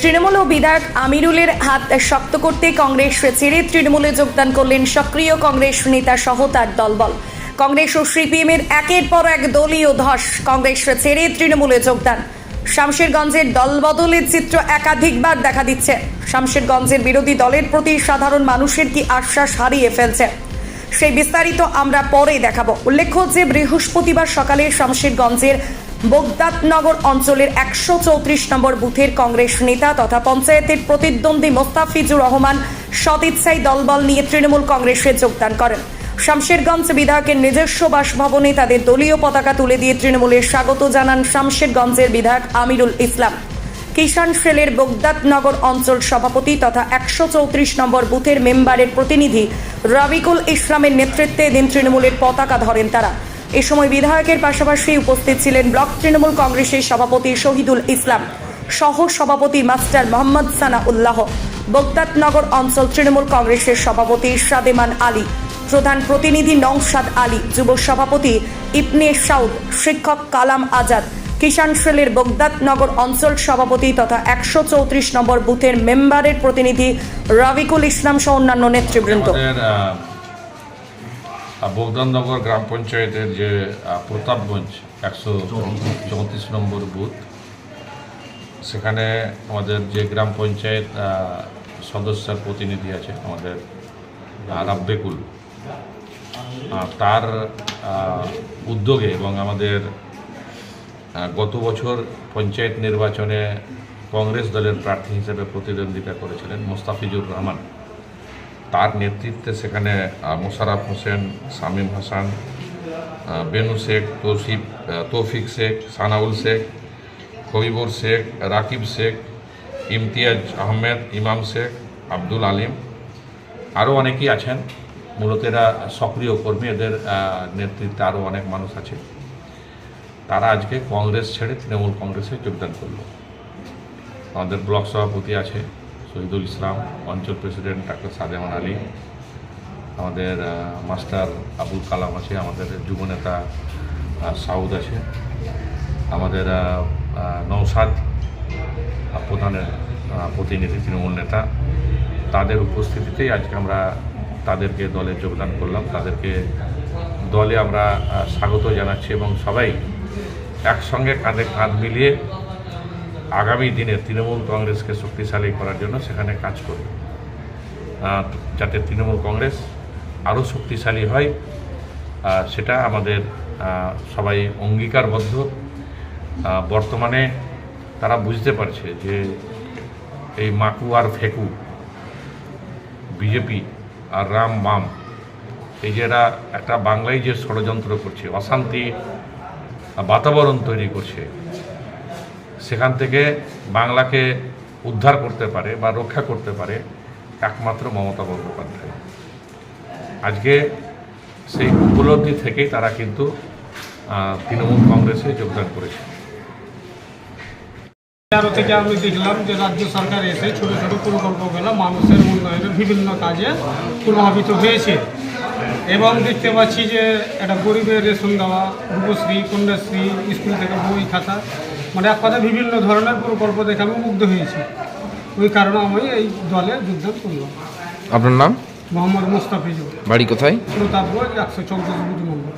তৃণমূল ও বিধায়ক আমিরুলের হাত শক্ত করতে কংগ্রেস ছেড়ে তৃণমূলে যোগদান করলেন সক্রিয় কংগ্রেস নেতা সহ তার দলবল। কংগ্রেস ও সিপিএম এর একের পর এক দলীয় ধস কংগ্রেস ছেড়ে তৃণমূলে যোগদান। শামশেরগঞ্জের দলবদলের চিত্র একাধিকবার দেখা দিচ্ছে। শামশেরগঞ্জের বিরোধী দলের প্রতি সাধারণ মানুষের কি আশ্বাস হারিয়ে ফেলছে? সেই বিস্তারিত আমরা পরে দেখাবো। উল্লেখ্য যে বৃহস্পতিবার সকালে শামশেরগঞ্জের বগদাতনগর অঞ্চলের একশো চৌত্রিশ নম্বর বুথের কংগ্রেস নেতা তথা পঞ্চায়েতের প্রতিদ্বন্দ্বী মোস্তাফিজুর রহমান সদিচ্ছাই দলবল নিয়ে তৃণমূল কংগ্রেসে যোগদান করেন। শামশেরগঞ্জ বিধায়কের নিজস্ব বাসভবনে তাদের দলীয় পতাকা তুলে দিয়ে তৃণমূলের স্বাগত জানান শামশেরগঞ্জের বিধায়ক আমিরুল ইসলাম। কিষান সেলের বগদাতনগর অঞ্চল সভাপতি তথা একশো চৌত্রিশ নম্বর বুথের মেম্বারের প্রতিনিধি রবিকুল ইসলামের নেতৃত্বে এদিন তৃণমূলের পতাকা ধরেন তারা। এ সময় বিধায়কের পাশাপাশি উপস্থিত ছিলেন ব্লক তৃণমূল কংগ্রেসের সভাপতি শহীদুল ইসলাম সহ সভাপতি মাস্টার মোহাম্মদ সানা উল্লাহ বগদাতনগর অঞ্চল তৃণমূল কংগ্রেসের সভাপতি সাদেমান আলী, প্রধান প্রতিনিধি নৌসাদ আলী, যুব সভাপতি ইবনে সাউদ, শিক্ষক কালাম আজাদ কিষান সেলের বগদাতনগর অঞ্চল সভাপতি তথা একশো চৌত্রিশ নম্বর বুথের মেম্বারের প্রতিনিধি রবিকুল ইসলাম সহ অন্যান্য নেতৃবৃন্দ। বগদাননগর গ্রাম পঞ্চায়েতের যে প্রতাপগঞ্জ একশো চৌত্রিশ নম্বর বুথ, সেখানে আমাদের যে গ্রাম পঞ্চায়েত সদস্যের প্রতিনিধি আছে আমাদের রাব্বেকুল। তার উদ্যোগে এবং আমাদের গত বছর পঞ্চায়েত নির্বাচনে কংগ্রেস দলের প্রার্থী হিসেবে প্রতিদ্বন্দ্বিতা করেছিলেন মোস্তাফিজুর রহমান। তার নেতৃত্বে সেখানে আহ, মোশাররফ হোসেন শামীম হাসান বেনু শেখ তৌসিফ তৌফিক শেখ সানাউল শেখ হবিবুর শেখ রাকিব শেখ ইমতিয়াজ আহমেদ ইমাম শেখ আব্দুল আলিম আরও অনেকেই আছেন। মূলত এরা সক্রিয় কর্মী এদের নেতৃত্বে আরও অনেক মানুষ আছে। তারা আজকে কংগ্রেস ছেড়ে তৃণমূল কংগ্রেসে যোগদান করল। আমাদের ব্লক সভাপতি আছে। শহীদুল ইসলাম, অঞ্চল প্রেসিডেন্ট ডাক্তার সাদেমান আলী, আমাদের মাস্টার আবুল কালাম আছে, আমাদের যুবনেতা সাউদ আছে, আমাদের নৌসাদ প্রধানের প্রতিনিধি, তৃণমূল নেতা, তাদের উপস্থিতিতেই আজকে আমরা তাদেরকে দলে যোগদান করলাম। তাদেরকে দলে আমরা স্বাগত জানাচ্ছি এবং সবাই একসঙ্গে কাঁধে কাঁধ মিলিয়ে আগামী দিনে তৃণমূল কংগ্রেসকে শক্তিশালী করার জন্য সেখানে কাজ করবে যাতে তৃণমূল কংগ্রেস আরও শক্তিশালী হয়। সেটা আমাদের সবাই অঙ্গীকারবদ্ধ। বর্তমানে তারা বুঝতে পারছে যে এই মাকু আর ফেকু, বিজেপি আর রাম বাম এই যে এরা একটা বাংলায় যে ষড়যন্ত্র করছে, অশান্তি, বাতাবরণ তৈরি করছে সেখান থেকে বাংলাকে উদ্ধার করতে পারে বা রক্ষা করতে পারে একমাত্র মমতা বন্দ্যোপাধ্যায়। আজকে সেই উপলব্ধি থেকেই তারা কিন্তু তৃণমূল কংগ্রেসে যোগদান করেছে। থেকে আমি দেখলাম যে রাজ্য সরকার এসে ছোট ছোট প্রকল্পগুলো মানুষের উন্নয়নের বিভিন্ন কাজে প্রভাবিত হয়েছে। এবং দেখতে পাচ্ছি যে একটা গরিবের রেশন দেওয়া, রূপশ্রী, কন্যাশ্রী, স্কুল থেকে বই খাতা মানে এক কথা বিভিন্ন ধরনের প্রকল্প দেখে আমি মুগ্ধ হয়েছি। ওই কারণে আমি এই দলে যোগদান করলাম। আপনার নাম? মোহাম্মদ মুস্তাফিজুর। বাড়ি কোথায়? প্রতাপগঞ্জ একশো চৌদ্দ নম্বর।